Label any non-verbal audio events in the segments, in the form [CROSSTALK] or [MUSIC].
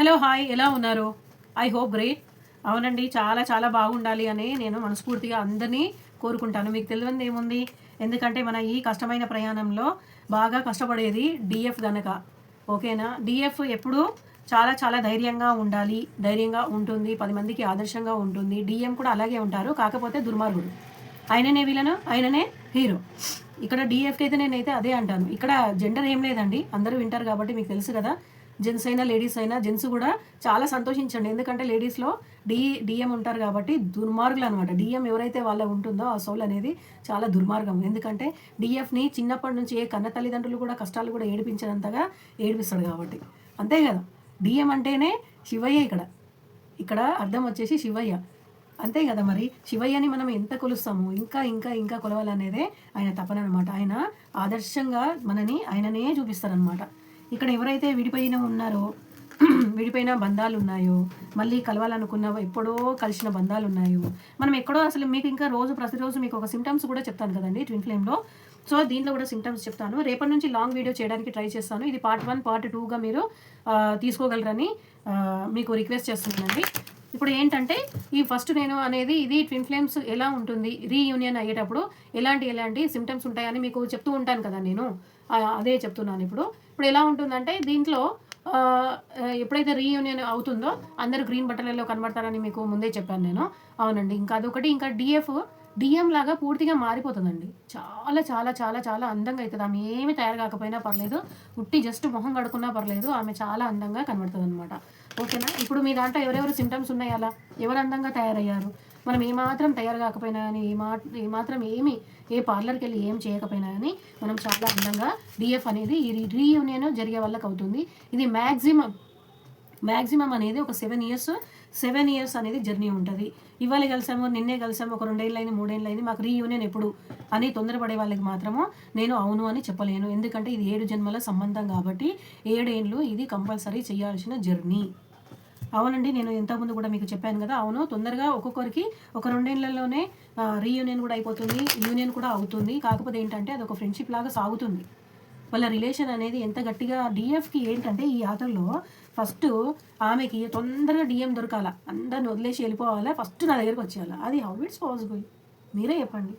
Hello hi. ఎలా ఉన్నారు? I hope great. అవునండి చాలా చాలా బాగుండాలి అని నేను మనస్ఫూర్తిగా అందరినీ కోరుకుంటాను. మీకు తెలియదు ఏముంది? ఎందుకంటే మన ఈ కష్టమైన ప్రయాణంలో బాగా కష్టపడేది డిఎఫ్ గనక. ఓకేనా? డిఎఫ్ ఎప్పుడు చాలా చాలా ధైర్యంగా ఉండాలి. ధైర్యంగా ఉంటుంది. పది మందికి ఆదర్శంగా ఉంటుంది. డిఎం కూడా అలాగే ఉంటారు. కాకపోతే దుర్మార్గుడు. ఆయననే విలను ఆయననే హీరో. ఇక్కడ డిఎఫ్కి అయితే నేనైతే అదే అంటాను. ఇక్కడ జెండర్ ఏం లేదండి. అందరూ వింటారు కాబట్టి మీకు తెలుసు కదా. జెంట్స్ అయినా లేడీస్ అయినా జెంట్స్ కూడా చాలా సంతోషించండి. ఎందుకంటే లేడీస్లో డి డిఎం ఉంటారు కాబట్టి దుర్మార్గులు అనమాట డిఎం ఎవరైతే వాళ్ళ ఉంటుందో ఆ సోల్ అనేది చాలా దుర్మార్గం. ఎందుకంటే డిఎఫ్ని చిన్నప్పటి నుంచి ఏ కన్న తల్లిదండ్రులు కూడా కష్టాలు కూడా ఏడిపించినంతగా ఏడిపిస్తాడు కాబట్టి. అంతే కదా? డిఎం అంటేనే శివయ్య ఇక్కడ. ఇక్కడ అర్థం వచ్చేసి శివయ్య. అంతే కదా మరి? శివయ్యని మనం ఎంత కొలుస్తాము? ఇంకా ఇంకా ఇంకా కొలవాలనేదే ఆయన తపన అనమాట ఆయన ఆదర్శంగా మనని ఆయననే చూపిస్తారనమాట ఇక్కడ ఎవరైతే విడిపోయిన ఉన్నారో [CLEARS THROAT] విడిపోయిన బంధాలు ఉన్నాయో మళ్ళీ కలవాలనుకున్న ఎప్పుడో కలిసిన బంధాలు ఉన్నాయో మనం ఎక్కడో అసలు మీకు ఇంకా రోజు ప్రతిరోజు మీకు ఒక సిమ్టమ్స్ కూడా చెప్తాను కదండి ట్విన్ ఫ్లేమ్లో సో దీంట్లో కూడా సిమ్టమ్స్ చెప్తాను. రేపటి నుంచి లాంగ్ వీడియో చేయడానికి ట్రై చేస్తాను. ఇది పార్ట్ వన్ పార్ట్ టూగా మీరు తీసుకోగలరని మీకు రిక్వెస్ట్ చేస్తున్నానండి. ఇప్పుడు ఏంటంటే ఈ ఫస్ట్ నేను అనేది ఇది ట్విన్ ఫ్లేమ్స్ ఎలా ఉంటుంది రీయూనియన్ అయ్యేటప్పుడు ఎలాంటి ఎలాంటి సిమ్టమ్స్ ఉంటాయని మీకు చెప్తూ ఉంటాను కదా నేను. అదే చెప్తున్నాను ఇప్పుడు. ఇప్పుడు ఎలా ఉంటుందంటే దీంట్లో ఎప్పుడైతే రీయూనియన్ అవుతుందో అందరూ గ్రీన్ బట్టలలో కనబడతారని మీకు ముందే చెప్పాను నేను. అవునండి. ఇంకా అదొకటి. ఇంకా డిఎఫ్ డిఎం లాగా పూర్తిగా మారిపోతుందండి. చాలా చాలా చాలా చాలా అందంగా అవుతుంది ఆమె ఏమి తయారు కాకపోయినా పర్లేదు. ఉట్టి జస్ట్ మొహం కడుకున్నా పర్లేదు. ఆమె చాలా అందంగా కనబడుతుంది అనమాట ఓకేనా? ఇప్పుడు మీ దాంట్లో ఎవరెవరు సిమ్టమ్స్ ఉన్నాయి అలా? ఎవరు అందంగా తయారయ్యారు? మనం ఏమాత్రం తయారు కాకపోయినా కానీ ఏ మా ఏమాత్రం ఏమి ఏ పార్లర్కి వెళ్ళి ఏం చేయకపోయినా కానీ మనం చాలా అందంగా డిఎఫ్ అనేది ఈ రీయూనియన్ జరిగే వాళ్ళకి అవుతుంది. ఇది మ్యాక్సిమం మ్యాక్సిమం అనేది ఒక సెవెన్ ఇయర్స్ సెవెన్ ఇయర్స్ అనేది జర్నీ ఉంటుంది. ఇవాళ కలిసాము నిన్నే కలిసాము ఒక రెండేళ్ళు అయింది మూడేళ్ళు అయింది మాకు రీయూనియన్ ఎప్పుడు అని తొందరపడే వాళ్ళకి మాత్రము నేను అవును అని చెప్పలేను. ఎందుకంటే ఇది ఏడు జన్మల సంబంధం కాబట్టి ఏడేళ్ళు ఇది కంపల్సరీ చేయాల్సిన జర్నీ. అవునండి నేను ఇంతకుముందు కూడా మీకు చెప్పాను కదా. అవును తొందరగా ఒక్కొక్కరికి ఒక రెండేళ్ళలోనే రీయూనియన్ కూడా అయిపోతుంది. యూనియన్ కూడా అవుతుంది. కాకపోతే ఏంటంటే అది ఒక ఫ్రెండ్షిప్ లాగా సాగుతుంది. వాళ్ళ రిలేషన్ అనేది ఎంత గట్టిగా డిఎఫ్కి ఏంటంటే ఈ ఆటల్లో ఫస్ట్ ఆమెకి తొందరగా డిఎం దొరకాల. అందరిని వదిలేసి వెళ్ళిపోవాలా. ఫస్ట్ నా దగ్గరికి వచ్చేయాలి. అది హౌ ఇట్స్ పాసిబుల్ మీరే చెప్పండి.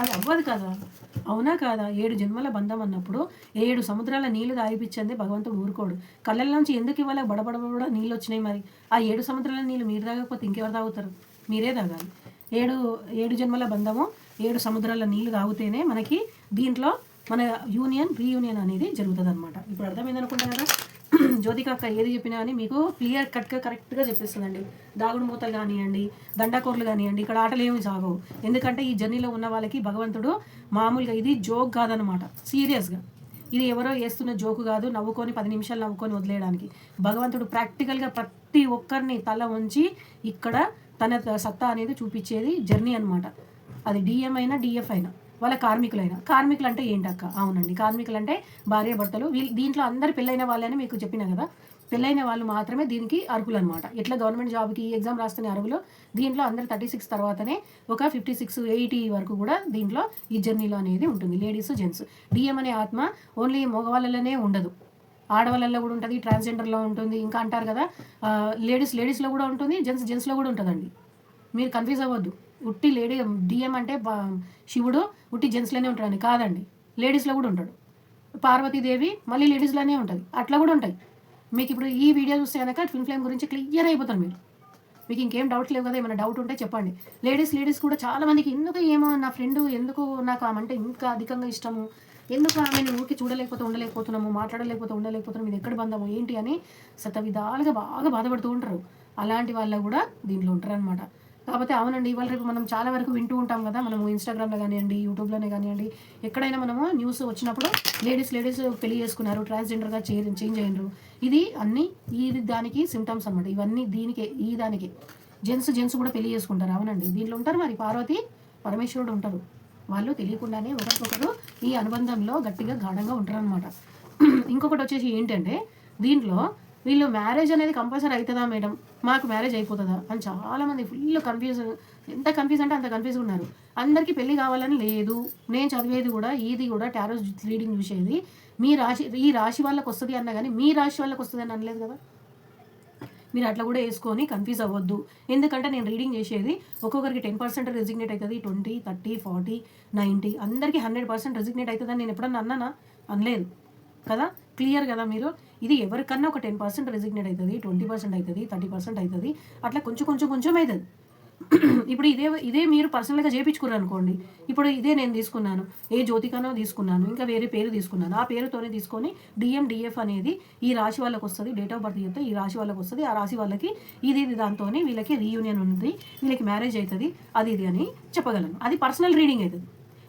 అది అవ్వదు కదా. అవునా కాదా? ఏడు జన్మల బంధం అన్నప్పుడు ఏడు సముద్రాల నీళ్ళు తాగిపించింది భగవంతుడు ఊరుకోడు. కళ్ళల్లోంచి నుంచి ఎందుకు ఇవాళ బడబడబడ నీళ్ళు వచ్చినాయి మరి. ఆ ఏడు సముద్రాల నీళ్ళు మీరు తాగకపోతే ఇంకెవరు తాగుతారు? మీరే తాగాలి. ఏడు ఏడు జన్మల బంధము ఏడు సముద్రాల నీళ్ళు తాగితేనే మనకి దీంట్లో మన యూనియన్ రీయూనియన్ అనేది జరుగుతుంది అనమాట ఇప్పుడు అర్థమైంది అనుకుంటా కదా? [CLEARS THROAT] జ్యోతిక అక్క ఏది చెప్పినా అని మీకు క్లియర్ కట్గా కరెక్ట్గా చెప్పేస్తుందండి. దాగుడు మూతలు కానివ్వండి దండాకోర్లు కానివ్వండి ఇక్కడ ఆటలు ఏమి సాగవు. ఎందుకంటే ఈ జర్నీలో ఉన్న వాళ్ళకి భగవంతుడు మామూలుగా ఇది జోక్ కాదనమాట సీరియస్గా ఇది ఎవరో వేస్తున్న జోకు కాదు నవ్వుకొని పది నిమిషాలు నవ్వుకొని వదిలేయడానికి. భగవంతుడు ప్రాక్టికల్గా ప్రతి ఒక్కరిని తల ఉంచి ఇక్కడ తన సత్తా అనేది చూపించేది జర్నీ అనమాట అది డిఎం అయినా డిఎఫ్ అయినా. వాళ్ళ కార్మికులైన. కార్మికులు అంటే ఏంటక్క? అవునండి. కార్మికులు అంటే భార్య భర్తలు. వీళ్ళు దీంట్లో అందరు పెళ్ళైన వాళ్ళని మీకు చెప్పిన కదా పెళ్ళైన వాళ్ళు మాత్రమే దీనికి అర్హులు అనమాట ఎట్లా గవర్నమెంట్ జాబ్కి ఈ ఎగ్జామ్ రాస్తున్న అర్హులు? దీంట్లో అందరు థర్టీ సిక్స్ తర్వాతనే ఒక ఫిఫ్టీ సిక్స్ ఎయిటీ వరకు కూడా దీంట్లో ఈ జర్నీలో అనేది ఉంటుంది. Ladies gents. డిఎం అనే ఆత్మ ఓన్లీ మగవాళ్ళలోనే ఉండదు. ఆడవాళ్ళలో కూడా ఉంటుంది ట్రాన్స్జెండర్లో ఉంటుంది. ఇంకా అంటారు కదా లేడీస్ లేడీస్లో కూడా ఉంటుంది జెంట్స్ జెంట్స్లో కూడా ఉంటుందండి. మీరు కన్ఫ్యూజ్ అవ్వద్దు. ఉట్టి లేడీ డిఎం అంటే శివుడు ఉట్టి జెంట్స్లోనే ఉంటాడని కాదండి. లేడీస్లో కూడా ఉంటాడు. పార్వతీదేవి మళ్ళీ లేడీస్లోనే ఉంటుంది. అట్లా కూడా ఉంటాయి. మీకు ఇప్పుడు ఈ వీడియో చూస్తే కనుక ట్విన్ ఫ్లేమ్ గురించి క్లియర్ అయిపోతారు మీరు. మీకు ఇంకేం డౌట్స్ లేవు కదా? ఏమైనా డౌట్ ఉంటే చెప్పండి. లేడీస్ లేడీస్ కూడా చాలా మందికి ఎందుకు ఏమో నా ఫ్రెండ్ ఎందుకు నాకు ఆమె అంటే ఇంకా అధికంగా ఇష్టము? ఎందుకు ఆమెను ఊరికి చూడలేకపోతే ఉండలేకపోతున్నాము? మాట్లాడలేకపోతే ఉండలేకపోతున్నాము? ఇది ఎక్కడ బంధము ఏంటి అని శత విధాలుగా బాగా బాధపడుతూ ఉంటారు. అలాంటి వాళ్ళు కూడా దీంట్లో ఉంటారు అనమాట కాకపోతే అవునండి ఇవాళ రేపు మనం చాలా వరకు వింటూ ఉంటాం కదా మనము ఇన్స్టాగ్రామ్లో కానివ్వండి యూట్యూబ్లోనే కానివ్వండి ఎక్కడైనా మనము న్యూస్ వచ్చినప్పుడు లేడీస్ లేడీస్ పెళ్ళి చేసుకున్నారు ట్రాన్స్జెండర్గా చే చేంజ్ అయినరు. ఇది అన్ని ఈ దానికి సిమ్టమ్స్ అనమాట ఇవన్నీ దీనికే ఈ దానికి. జెంట్స్ జెంట్స్ కూడా పెళ్ళి చేసుకుంటారు. అవునండి. దీంట్లో ఉంటారు మరి పార్వతి పరమేశ్వరుడు ఉంటారు. వాళ్ళు తెలియకుండానే ఒకరికొకరు ఈ అనుబంధంలో గట్టిగా గాఢంగా ఉంటారనమాట [CLEARS THROAT] ఇంకొకటి వచ్చేసి ఏంటంటే దీంట్లో వీళ్ళు మ్యారేజ్ అనేది కంపల్సరీ అవుతుందా మేడం మాకు మ్యారేజ్ అయిపోతుందా? అని చాలామంది ఫుల్ కన్ఫ్యూజ్ ఎంత కన్ఫ్యూజ్ అంటే అంత కన్ఫ్యూజ్ ఉన్నారు. అందరికీ పెళ్ళి కావాలని లేదు. నేను చదివేది కూడా ఇది కూడా టారో రీడింగ్ చూసేది మీ రాశి ఈ రాశి వాళ్ళకి వస్తుంది అన్నా కానీ మీ రాశి వాళ్ళకి వస్తుంది అని అనలేదు కదా? మీరు అట్లా కూడా వేసుకొని కన్ఫ్యూజ్ అవ్వద్దు. ఎందుకంటే నేను రీడింగ్ చేసేది ఒక్కొక్కరికి టెన్ పర్సెంట్ రెసిగ్నేట్ అవుతుంది. ట్వంటీ థర్టీ ఫార్టీ నైంటీ అందరికీ హండ్రెడ్ పర్సెంట్ రెసిగ్నేట్ అవుతుందని నేను ఎప్పుడన్నా అన్నానా? అనలేదు. కదా? క్లియర్ కదా మీరు? ఇది ఎవరికన్నా ఒక టెన్ పర్సెంట్ రెసిగ్నేట్ అవుతుంది ట్వంటీ పర్సెంట్ అవుతుంది థర్టీ పర్సెంట్ అవుతుంది అట్లా కొంచెం కొంచెం కొంచెం అవుతుంది [CLEARS THROAT] ఇప్పుడు ఇదే ఇదే మీరు పర్సనల్గా చేయించుకున్నారు అనుకోండి ఇప్పుడు ఇదే నేను తీసుకున్నాను ఏ జ్యోతికనో తీసుకున్నాను ఇంకా వేరే పేరు తీసుకున్నాను ఆ పేరుతోనే తీసుకొని డిఎం డిఎఫ్ అనేది ఈ రాశి వాళ్ళకి వస్తుంది డేట్ ఆఫ్ బర్త్ చెప్తే ఈ రాశి వాళ్ళకి వస్తుంది ఆ రాశి వాళ్ళకి ఇది ఇది దాంతోనే వీళ్ళకి రీయూనియన్ ఉంది వీళ్ళకి మ్యారేజ్ అవుతుంది అది ఇది అని చెప్పగలను. అది పర్సనల్ రీడింగ్ అవుతుంది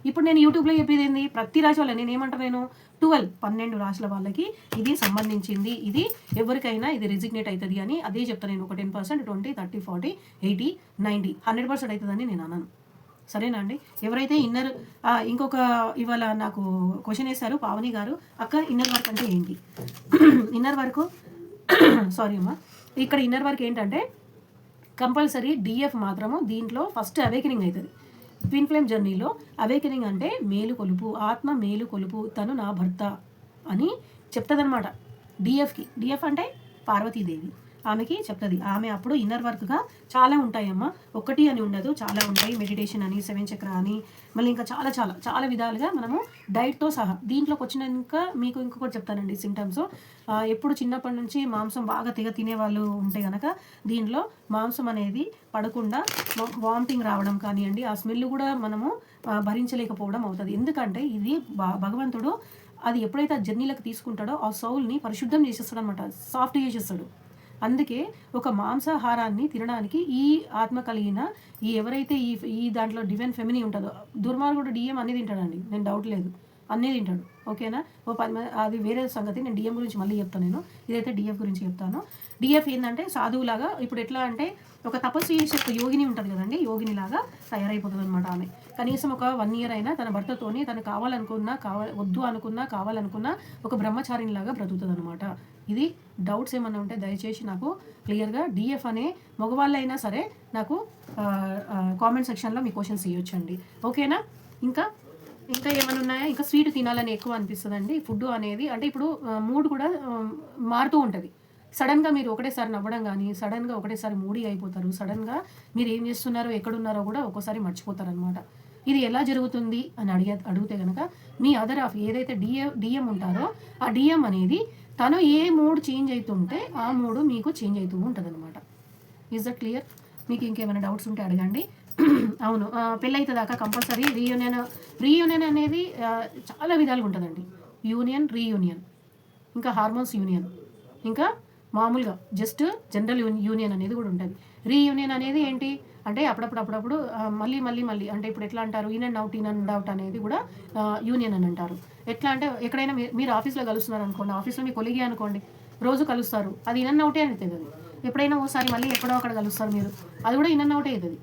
ఇప్పుడు నేను యూట్యూబ్లో చెప్పేది ఏంది? ప్రతి రాశి వాళ్ళ నేను ఏమంటా నేను ట్వెల్వ్ పన్నెండు రాశుల వాళ్ళకి ఇది సంబంధించింది. ఇది ఎవరికైనా ఇది రెజిగ్నేట్ అవుతుంది అని అదే చెప్తాను నేను. ఒక ten percent twenty thirty forty eighty ninety hundred percent అవుతుందని నేను అన్నాను సరేనా అండి? ఎవరైతే ఇన్నర్ ఇంకొక ఇవాళ నాకు క్వశ్చన్ వేశారు పావని గారు అక్క ఇన్నర్ వర్క్ అంటే ఏంటి? ఇన్నర్ వర్క్ సారీ అమ్మా. ఇక్కడ ఇన్నర్ వర్క్ ఏంటంటే కంపల్సరీ డిఎఫ్ మాత్రము దీంట్లో ఫస్ట్ అవేకనింగ్ అవుతుంది ట్విన్ ఫ్లేమ్ జర్నీలో అవేకనింగ్ అంటే మేలు కొలుపు ఆత్మ మేలు కొలుపు తను నా భర్త అని చెప్తుందనమాట డిఎఫ్కి డిఎఫ్ అంటే పార్వతీదేవి. ఆమెకి చెప్తుంది. ఆమె అప్పుడు ఇన్నర్ వర్క్గా చాలా ఉంటాయమ్మా. ఒకటి అని ఉండదు చాలా ఉంటాయి. మెడిటేషన్ అని సెవెన్ చక్ర అని మళ్ళీ ఇంకా చాలా చాలా చాలా విధాలుగా మనము డైట్తో సహా దీంట్లోకి వచ్చినాక మీకు ఇంకొకటి చెప్తానండి సిమ్టమ్స్ ఎప్పుడు చిన్నప్పటి నుంచి మాంసం బాగా తెగ తినేవాళ్ళు ఉంటే కనుక దీంట్లో మాంసం అనేది పడకుండా వామిటింగ్ రావడం కానివ్వండి ఆ స్మెల్ కూడా మనము భరించలేకపోవడం అవుతుంది. ఎందుకంటే ఇది భ- భగవంతుడు అది ఎప్పుడైతే ఆ జర్నీలకు తీసుకుంటాడో ఆ సౌల్ని పరిశుద్ధం చేసేస్తాడు అనమాట సాఫ్ట్ చేసేస్తాడు. అందుకే ఒక మాంసాహారాన్ని తినడానికి ఈ ఆత్మ కలిగిన ఈ ఎవరైతే ఈ ఈ దాంట్లో డివైన్ ఫెమిని ఉంటుందో దుర్మార్గుడు డిఎం అన్ని తింటాడండి నేను డౌట్ లేదు. అన్నీ తింటాడు ఓకేనా? ఓ పది మంది అది వేరే సంగతి నేను డిఎం గురించి మళ్ళీ చెప్తాను నేను. ఇదైతే డిఎఫ్ గురించి చెప్తాను. డిఎఫ్ ఏంటంటే సాధువులాగా ఇప్పుడు ఎట్లా అంటే ఒక తపస్సు చేసే ఒక యోగిని ఉంటుంది కదండి యోగిని లాగా తయారైపోతుంది అనమాట ఆమె. కనీసం ఒక వన్ ఇయర్ అయినా తన భర్తతోని తను కావాలనుకున్నా కావాలి వద్దు అనుకున్నా కావాలనుకున్నా ఒక బ్రహ్మచారిని లాగా బ్రతుకుతుంది అనమాట ఇది డౌట్స్ ఏమన్నా ఉంటే దయచేసి నాకు క్లియర్గా డిఎఫ్ అనే మగవాళ్ళైనా సరే నాకు కామెంట్ సెక్షన్లో మీ క్వశ్చన్స్ ఇవ్వచ్చండి ఓకేనా ఇంకా ఇంకా ఏమైనా ఉన్నాయా? ఇంకా స్వీట్ తినాలని ఎక్కువ అనిపిస్తుందండి. ఫుడ్ అనేది అంటే ఇప్పుడు మూడ్ కూడా మారుతూ ఉంటుంది. సడన్గా మీరు ఒకటేసారి నవ్వడం కానీ సడన్గా ఒకటేసారి మూడీ అయిపోతారు. సడన్గా మీరు ఏం చేస్తున్నారో ఎక్కడున్నారో కూడా ఒక్కోసారి మర్చిపోతారు అనమాట ఇది ఎలా జరుగుతుంది అని అడిగే అడిగితే కనుక మీ అదర్ ఆఫ్ ఏదైతే డిఎ డిఎం ఉంటారో ఆ డిఎం అనేది తను ఏ మూడ్ చేంజ్ అవుతుంటే ఆ మూడు మీకు చేంజ్ అవుతూ ఉంటుంది అనమాట ఈజ్ దట్ క్లియర్ మీకు ఇంకేమైనా డౌట్స్ ఉంటే అడగండి. [CLEARS THROAT] అవును ఆ, పెళ్ళి అవుతుందాకా కంపల్సరీ రీయూనియన్ రీయూనియన్ అనేది చాలా విధాలుగా ఉంటుందండి. యూనియన్ రీయూనియన్ ఇంకా హార్మోన్స్ యూనియన్ ఇంకా మామూలుగా జస్ట్ జనరల్ యూనియన్ అనేది కూడా ఉంటుంది. రీయూనియన్ అనేది ఏంటి? అంటే అప్పుడప్పుడు అప్పుడప్పుడు మళ్ళీ మళ్ళీ మళ్ళీ అంటే ఇప్పుడు ఎట్లా అంటారు? In and out in and out అనేది కూడా యూనియన్ అని అంటారు. ఎట్లా అంటే ఎక్కడైనా మీరు ఆఫీస్లో కలుస్తున్నారు అనుకోండి ఆఫీస్లో మీ కొలిగి అనుకోండి రోజు కలుస్తారు. అది ఇన్ అండ్ అవుటే అని తెలియదు ఎప్పుడైనా ఓసారి మళ్ళీ ఎక్కడో అక్కడ కలుస్తారు మీరు. అది కూడా ఇన్ అండ్ అవుటే అవుతుంది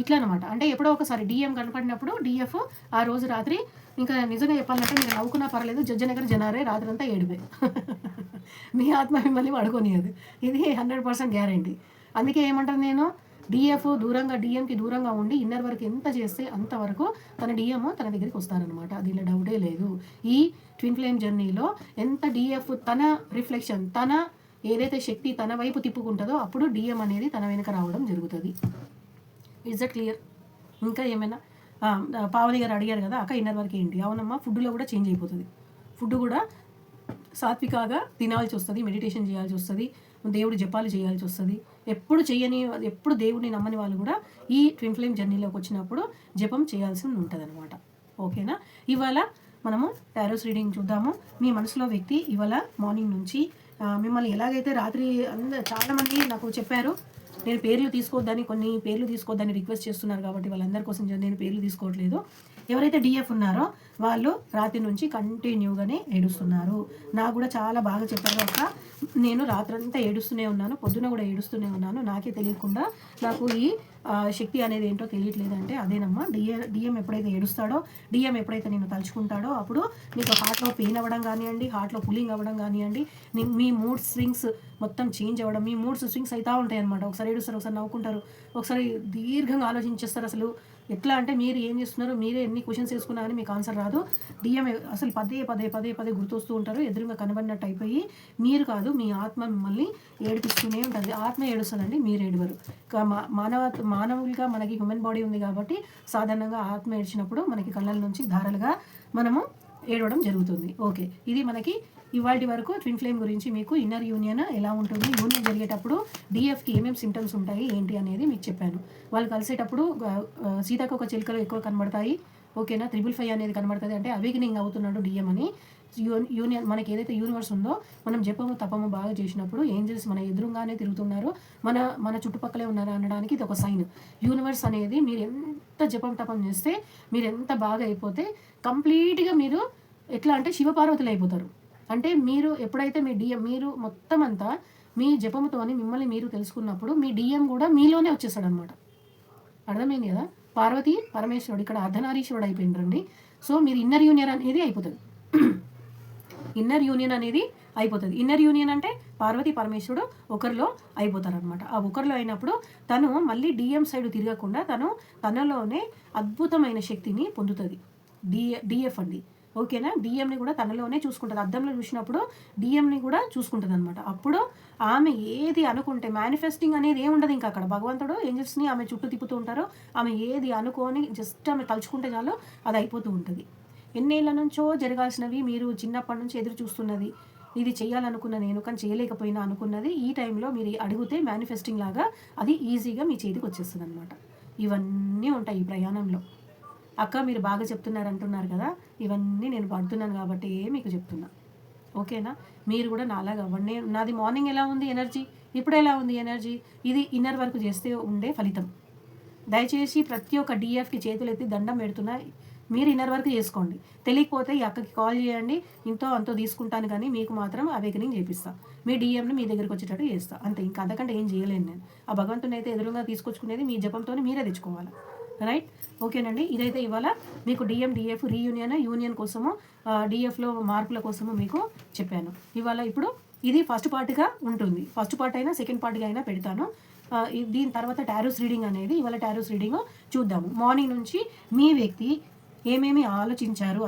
ఇట్లా అనమాట అంటే ఎప్పుడో ఒకసారి డిఎం కనపడినప్పుడు డిఎఫ్ ఆ రోజు రాత్రి ఇంకా నిజంగా చెప్పాలంటే మీరు నవ్వుకున్నా పర్లేదు జడ్జనగర్ జనారే రాత్రి అంతా ఏడిపోయి [LAUGHS] మీ ఆత్మ మిమ్మల్ని పడుకోనియదు ఇది హండ్రెడ్ పర్సెంట్ గ్యారంటీ. అందుకే ఏమంటాను నేను? డిఎఫ్ దూరంగా డిఎంకి దూరంగా ఉండి ఇన్నర్ వరకు ఎంత చేస్తే అంతవరకు తన డిఎం తన దగ్గరికి వస్తారనమాట దీనిలో డౌటే లేదు. ఈ ట్విన్ ఫ్లేమ్ జర్నీలో ఎంత డిఎఫ్ తన రిఫ్లెక్షన్ తన ఏదైతే శక్తి తన వైపు తిప్పుకుంటుందో అప్పుడు డిఎం అనేది తన వెనుక రావడం జరుగుతుంది. ఇజ్ దట్ క్లియర్ ఇంకా ఏమైనా? పావని గారు అడిగారు కదా అక్క ఇన్నర్ వరకు ఏంటి? అవునమ్మా ఫుడ్లో కూడా చేంజ్ అయిపోతుంది. ఫుడ్ కూడా సాత్వికంగా తినాల్సి వస్తుంది మెడిటేషన్ చేయాల్సి వస్తుంది. దేవుడు జపాలు చేయాల్సి వస్తుంది. ఎప్పుడు చేయని ఎప్పుడు దేవుడిని నమ్మని వాళ్ళు కూడా ఈ ట్విన్ ఫ్లేమ్ జర్నీలోకి వచ్చినప్పుడు జపం చేయాల్సి ఉంటుంది అనమాట ఓకేనా? ఇవాళ మనము టారోస్ రీడింగ్ చూద్దాము. మీ మనసులో వ్యక్తి ఇవాళ మార్నింగ్ నుంచి మిమ్మల్ని ఎలాగైతే రాత్రి అందరూ చాలామంది నాకు చెప్పారు నేను పేర్లు తీసుకోవద్దని కొన్ని పేర్లు తీసుకోవద్దని రిక్వెస్ట్ చేస్తున్నారు కాబట్టి వాళ్ళందరి కోసం నేను పేర్లు తీసుకోవట్లేదు. ఎవరైతే డిఎఫ్ ఉన్నారో వాళ్ళు రాత్రి నుంచి కంటిన్యూగానే ఏడుస్తున్నారు. నాకు కూడా చాలా బాగా చెప్పారు ఒక నేను రాత్రంతా ఏడుస్తూనే ఉన్నాను పొద్దున కూడా ఏడుస్తూనే ఉన్నాను. నాకే తెలియకుండా నాకు ఈ శక్తి అనేది ఏంటో తెలియట్లేదంటే అదేనమ్మా. డిఏ డిఎం ఎప్పుడైతే ఏడుస్తాడో డిఎం ఎప్పుడైతే నేను తలుచుకుంటాడో అప్పుడు మీకు హార్ట్లో పెయిన్ అవ్వడం కానివ్వండి హార్ట్లో పుల్లింగ్ అవ్వడం కానివ్వండి మీ మూడ్ స్వింగ్స్ మొత్తం చేంజ్ అవ్వడం మీ మూడ్స్ స్వింగ్స్ అవుతూ ఉంటాయి అనమాట ఒకసారి ఏడుస్తారు ఒకసారి నవ్వుకుంటారు ఒకసారి దీర్ఘంగా ఆలోచించేస్తారు అసలు. ఎట్లా అంటే మీరు ఏం చేస్తున్నారు మీరే ఎన్ని క్వశ్చన్స్ వేసుకున్నా కానీ మీకు ఆన్సర్ రాదు. డిఎం అసలు పదే పదే పదే పదే గుర్తొస్తూ ఉంటారు ఎదురుగా కనబడినట్టు అయిపోయి మీరు కాదు మీ ఆత్మ మిమ్మల్ని ఏడిపిస్తూనే ఉంటుంది. ఆత్మ ఏడుస్తుందండి మీరు ఏడవరు. మా- మానవ మానవులుగా మనకి హ్యూమన్ బాడీ ఉంది కాబట్టి సాధారణంగా ఆత్మ ఏడ్చినప్పుడు మనకి కళ్ళ నుంచి ధారలుగా మనము ఏడవడం జరుగుతుంది. ఓకే ఇది మనకి ఇవాళ వరకు ట్విన్ ఫ్లేమ్ గురించి మీకు ఇన్నర్ యూనియన్ ఎలా ఉంటుంది యూనియన్ జరిగేటప్పుడు డిఎఫ్కి ఏమేమి సిమ్టమ్స్ ఉంటాయి ఏంటి అనేది మీకు చెప్పాను. వాళ్ళు కలిసేటప్పుడు సీతాకొక సీతాకోక చిలుకలు ఎక్కువ కనబడతాయి ఓకేనా? త్రిబుల్ ఫైవ్ అనేది కనబడుతుంది అంటే అవేకనింగ్ అవుతున్నాడు డిఎం అని. యూ- యూనియన్ మనకి ఏదైతే యూనివర్స్ ఉందో మనం జపము తపము బాగా చేసినప్పుడు ఏంజల్స్ మన ఎదురుగానే తిరుగుతున్నారు మన మన చుట్టుపక్కలే ఉన్నారు అనడానికి ఇది ఒక సైన్ యూనివర్స్ అనేది మీరు ఎంత జపం తపం చేస్తే మీరు ఎంత బాగా అయిపోతే కంప్లీట్గా మీరు ఎట్లా అంటే శివపార్వతులు అయిపోతారు. అంటే మీరు ఎప్పుడైతే మీ డిఎం మీరు మొత్తం అంతా మీ జపముతోని మిమ్మల్ని మీరు తెలుసుకున్నప్పుడు మీ డిఎం కూడా మీలోనే వచ్చేస్తాడు అనమాట అర్థమైంది కదా? పార్వతి పరమేశ్వరుడు ఇక్కడ అర్ధనారీశ్వరుడు అయిపోయిండ్రండి. సో మీరు ఇన్నర్ యూనియన్ అనేది అయిపోతుంది. ఇన్నర్ యూనియన్ అనేది అయిపోతుంది. ఇన్నర్ యూనియన్ అంటే పార్వతి పరమేశ్వరుడు ఒకరిలో అయిపోతారనమాట. ఆ ఒకరిలో అయినప్పుడు తను మళ్ళీ డిఎం సైడ్ తిరగకుండా తను తనలోనే అద్భుతమైన శక్తిని పొందుతుంది. డి డిఎఫ్ అండి. ఓకేనా? డిఎంని కూడా తనలోనే చూసుకుంటుంది. అద్దంలో చూసినప్పుడు డిఎంని కూడా చూసుకుంటుంది అనమాట అప్పుడు ఆమె ఏది అనుకుంటే మేనిఫెస్టింగ్ అనేది ఏముండదు ఇంకా అక్కడ. భగవంతుడు ఏంజల్స్ని ఆమె చుట్టూ తిప్పుతూ ఉంటారో. ఆమె ఏది అనుకోని జస్ట్ ఆమె తలుచుకుంటే చాలు అది అయిపోతూ ఉంటుంది. ఎన్నేళ్ళ నుంచో జరగాల్సినవి మీరు చిన్నప్పటి నుంచి ఎదురు చూస్తున్నది. ఇది చేయాలనుకున్న నేను కానీ చేయలేకపోయినా అనుకున్నది ఈ టైంలో మీరు అడిగితే మేనిఫెస్టింగ్ లాగా అది ఈజీగా మీ చేతికి వచ్చేస్తుంది అనమాట ఇవన్నీ ఉంటాయి ఈ ప్రయాణంలో. అక్క మీరు బాగా చెప్తున్నారు అంటున్నారు కదా ఇవన్నీ నేను పడుతున్నాను కాబట్టి మీకు చెప్తున్నా. ఓకేనా? మీరు కూడా నాలాగా అవ్వండి. నాది మార్నింగ్ ఎలా ఉంది ఎనర్జీ? ఇప్పుడు ఎలా ఉంది ఎనర్జీ? ఇది ఇన్నర్ వర్క్ చేస్తే ఉండే ఫలితం. దయచేసి ప్రతి ఒక్క డిఎఫ్కి చేతులు ఎత్తి దండం పెడుతున్నా మీరు ఇన్నర్ వర్క్ చేసుకోండి. తెలియకపోతే ఈ అక్కకి కాల్ చేయండి. ఇంతో అంతో తీసుకుంటాను కానీ మీకు మాత్రం అవేకనింగ్ చేపిస్తాను మీ డిఎంని మీ దగ్గరికి వచ్చేటట్టు చేస్తా. అంతే ఇంకా అంతకంటే ఏం చేయలేను నేను. ఆ భగవంతుని అయితే ఎదురుగా తీసుకొచ్చుకునేది మీ జపంతో మీరే తెచ్చుకోవాలి. రైట్ ఓకేనండి. ఇదైతే ఇవాళ మీకు డిఎం డిఎఫ్ రీయూనియన్ యూనియన్ కోసము డిఎఫ్లో మార్పుల కోసము మీకు చెప్పాను. ఇవాళ ఇప్పుడు ఇది ఫస్ట్ పార్ట్గా ఉంటుంది. ఫస్ట్ పార్ట్ అయినా సెకండ్ పార్ట్గా అయినా పెడతాను. దీని తర్వాత టారోస్ రీడింగ్ అనేది ఇవాళ టారోస్ రీడింగ్ చూద్దాము. మార్నింగ్ నుంచి మీ వ్యక్తి ఏమేమి ఆలోచించారు